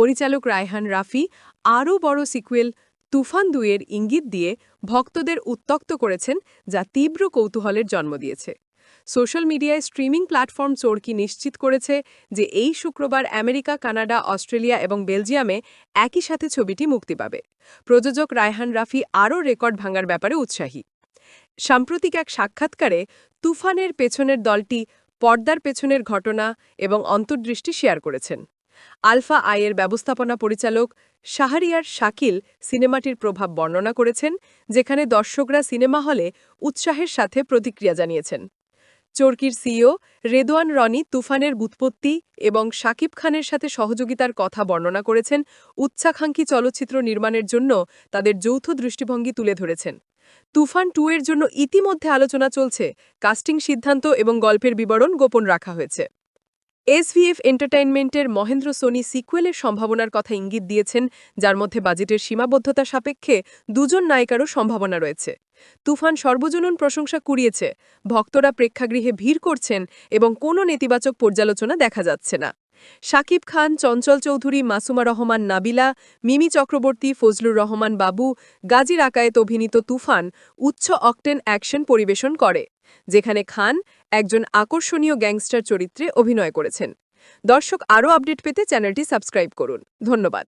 পরিচালক রায়হান রাফি আরও বড় সিকুয়েল তুফান দুইয়ের ইঙ্গিত দিয়ে ভক্তদের উত্তক্ত করেছেন, যা তীব্র কৌতূহলের জন্ম দিয়েছে। সোশ্যাল মিডিয়ায় স্ট্রিমিং প্ল্যাটফর্ম চোরকি নিশ্চিত করেছে যে এই শুক্রবার আমেরিকা, কানাডা, অস্ট্রেলিয়া এবং বেলজিয়ামে একই সাথে ছবিটি মুক্তি পাবে। প্রযোজক রায়হান রাফি আরও রেকর্ড ভাঙার ব্যাপারে উৎসাহী। সাম্প্রতিক এক সাক্ষাৎকারে তুফানের পেছনের দলটি পর্দার পেছনের ঘটনা এবং অন্তর্দৃষ্টি শেয়ার করেছেন। আলফা আইয়ের ব্যবস্থাপনা পরিচালক শাহরিয়ার শাকিল সিনেমাটির প্রভাব বর্ণনা করেছেন, যেখানে দর্শকরা সিনেমা হলে উৎসাহের সাথে প্রতিক্রিয়া জানিয়েছেন। চরকির সিইও রেদোয়ান রনি তুফানের বুৎপত্তি এবং শাকিব খানের সাথে সহযোগিতার কথা বর্ণনা করেছেন উচ্চাকাঙ্ক্ষী চলচ্চিত্র নির্মাণের জন্য তাদের যৌথ দৃষ্টিভঙ্গি তুলে ধরেছেন। তুফান টু এর জন্য ইতিমধ্যে আলোচনা চলছে, কাস্টিং সিদ্ধান্ত এবং গল্পের বিবরণ গোপন রাখা হয়েছে। এসভিএফ এন্টারটেইনমেন্টের মহেন্দ্র সোনি সিকুয়েলের সম্ভাবনার কথা ইঙ্গিত দিয়েছেন, যার মধ্যে বাজেটের সীমাবদ্ধতা সাপেক্ষে দুজন নায়িকারও সম্ভাবনা রয়েছে। তুফান সর্বজনীন প্রশংসা কুড়িয়েছে, ভক্তরা প্রেক্ষাগৃহে ভিড় করছেন এবং কোনো নেতিবাচক পর্যালোচনা দেখা যাচ্ছে না। শাকিব খান, চঞ্চল চৌধুরী, মাসুমা রহমান, নাবিলা, মিমি চক্রবর্তী, ফজলুর রহমান বাবু গাজীর আকায়েত অভিনীত তুফান উচ্চ অকটেন অ্যাকশন পরিবেশন করে। যেখানে খান একজন আকর্ষণীয় গ্যাংস্টার চরিত্রে অভিনয় করেছেন। দর্শক আরও আপডেট পেতে চ্যানেলটি সাবস্ক্রাইব করুন। ধন্যবাদ।